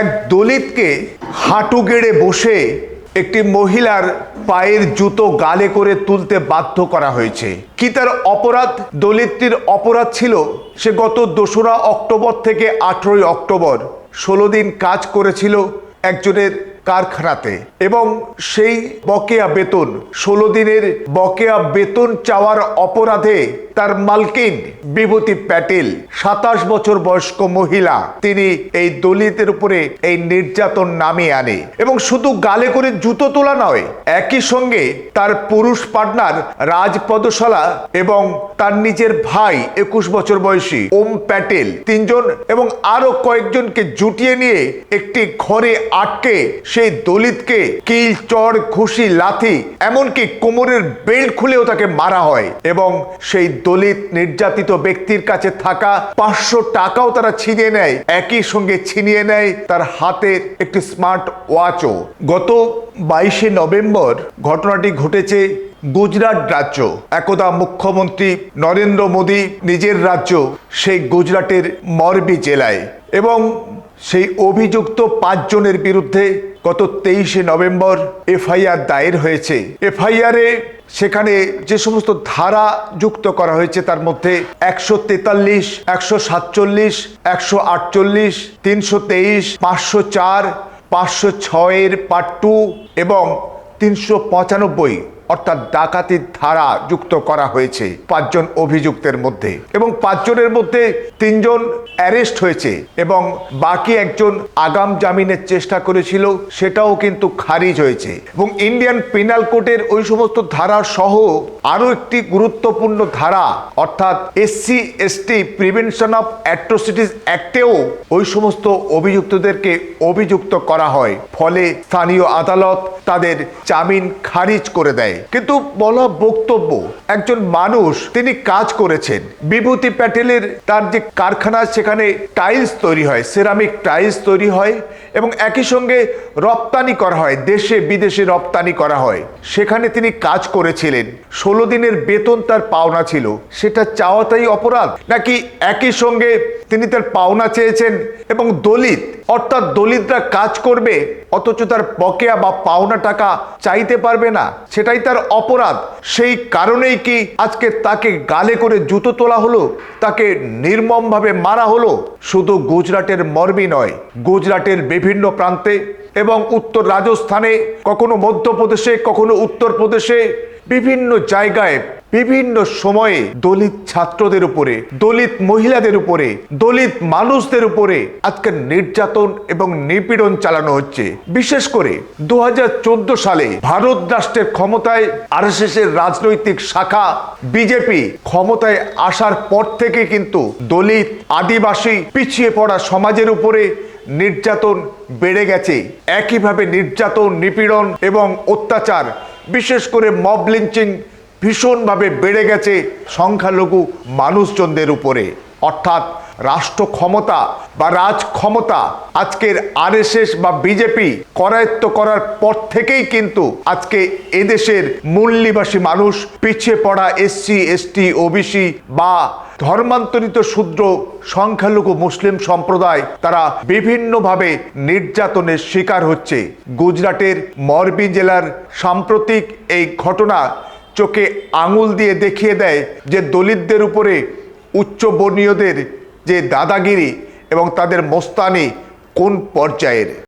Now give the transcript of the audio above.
এক দলিতকে হাঁটু গেড়ে বসে একটি মহিলার পায়ের জুতো গালে করে তুলতে বাধ্য করা হয়েছে। কি তার অপরাধ? দলিতটির অপরাধ ছিল সে গত দোসরা অক্টোবর থেকে আঠেরোই অক্টোবর, ষোলো দিন কাজ করেছিল একজনের কারখানাতে এবং সেই বকেয়া বেতন, ষোলো দিনের বকেয়া বেতন চাওয়ার অপরাধে তার মালকিন বিভূতি প্যাটেল, সাতাশ বছর বয়স্ক মহিলা। তিনি এই দলিতের উপরে এই নির্যাতন নামিয়ে আনে এবং শুধু গালে করে জুতো তোলা নয়, একই সঙ্গে তার পুরুষ পার্টনার রাজপদশালা এবং তার নিজের ভাই একুশ বছর বয়সী ওম প্যাটেল, তিনজন এবং আরও কয়েকজনকে জুটিয়ে নিয়ে একটি ঘরে আটকে সেই দলিতকে কিল চড় ঘুষি, লাথি, এমনকি কোমরের বেল্ট খুলেও তাকে মারা হয় এবং সেই দলিত নির্যাতিত ব্যক্তির কাছে থাকা পাঁচশো টাকাও তারা ছিনিয়ে নেয়, একই সঙ্গে ছিনিয়ে নেয় তার হাতের একটি স্মার্ট ওয়াচও। গত বাইশে নভেম্বর ঘটনাটি ঘটেছে গুজরাট রাজ্য। একদা মুখ্যমন্ত্রী নরেন্দ্র মোদী নিজের রাজ্য, সেই গুজরাটের মরবি জেলায়। এবং সেই অভিযুক্ত পাঁচজনের বিরুদ্ধে গত তেইশে নভেম্বর এফআইআর দায়ের হয়েছে। এফআইআরে সেখানে যে সমস্ত ধারা যুক্ত করা হয়েছে তার মধ্যে একশো তেতাল্লিশ, একশো সাতচল্লিশ, একশো আটচল্লিশ, তিনশো তেইশ, পাঁচশো চার, পাঁচশো ছয়ের পার্ট টু এবং তিনশো পঁচানব্বই। অর্থাৎ ডাকাতির ধারা যুক্ত করা হয়েছে পাঁচজন অভিযুক্তের মধ্যে এবং পাঁচজনের মধ্যে তিনজন অ্যারেস্ট হয়েছে এবং বাকি একজন আগাম জামিনের চেষ্টা করেছিল, সেটাও কিন্তু খারিজ হয়েছে। এবং ইন্ডিয়ান পেনাল কোডের ওই সমস্ত ধারা সহ আরও একটি গুরুত্বপূর্ণ ধারা, অর্থাৎ SC, ST, prevention of atrocities অ্যাক্টেও ওই সমস্ত অভিযুক্তদেরকে অভিযুক্ত করা হয়। ফলে স্থানীয় আদালত তাদের জামিন খারিজ করে দেয়। কিন্তু বলা বক্তব্য, একজন মানুষ তিনি কাজ করেছেন। বিভূতি প্যাটেলের তার যে কারখানা, সেখানে টাইলস তৈরি হয়, সেরামিক টাইলস তৈরি হয় এবং একই সঙ্গে রপ্তানি করা হয়, দেশে বিদেশে রপ্তানি করা হয়। সেখানে তিনি কাজ করেছিলেন। ষোলো দিনের বেতন তার পাওনা ছিল। সেটা চাওয়াটাই অপরাধ? নাকি একই সঙ্গে তিনি তার পাওনা চেয়েছেন এবং দলিত, অর্থাৎ দলিতরা কাজ করবে, অথচ তার বকেয়া বা পাওনা টাকা চাইতে পারবে না। সেটাই তার অপরাধ। সেই কারণেই কি আজকে তাকে গালে করে জুতো তোলা হলো, তাকে নির্মমভাবে মারা হলো? শুধু গুজরাটের মর্মী নয়, গুজরাটের বিভিন্ন প্রান্তে এবং উত্তর রাজস্থানে, কখনো মধ্যপ্রদেশে, কখনো উত্তরপ্রদেশে, বিভিন্ন জায়গায় বিভিন্ন সময়ে দলিত ছাত্রদের উপরে, দলিত মহিলাদের উপরে, দলিত মানুষদের উপরে আজকে নির্যাতন এবং নিপীড়ন চালানো হচ্ছে। বিশেষ করে দু হাজার চোদ্দ সালে ভারত রাষ্ট্রের ক্ষমতায় এর রাজনৈতিক শাখা বিজেপি ক্ষমতায় আসার পর থেকে কিন্তু দলিত আদিবাসী পিছিয়ে পড়া সমাজের উপরে নির্যাতন বেড়ে গেছে। একইভাবে নির্যাতন, নিপীড়ন এবং অত্যাচার, বিশেষ করে মব লিঞ্চিং ভীষণভাবে বেড়ে গেছে সংখ্যালঘু মানুষজনদের উপরে। অর্থাৎ রাষ্ট্র ক্ষমতা বা রাজ ক্ষমতা আজকের আরএসএস বা বিজেপি করায়ত্ত করার পর থেকেই কিন্তু আজকে এদেশের মূল নিবাসী মানুষ পিছিয়ে পড়া এসসি, এসটি, ওবিসি বা ধর্মান্তরিত শূদ্র সংখ্যালঘু মুসলিম সম্প্রদায় তারা বিভিন্নভাবে নির্যাতনের শিকার হচ্ছে। গুজরাটের মরবি জেলার সাম্প্রতিক এই ঘটনা চোখে আঙুল দিয়ে দেখিয়ে দেয় যে দলিতদের উপরে উচ্চ বর্ণীয়দের যে দাদাগিরি এবং তাদের মোস্তানি কোন পর্যায়ের?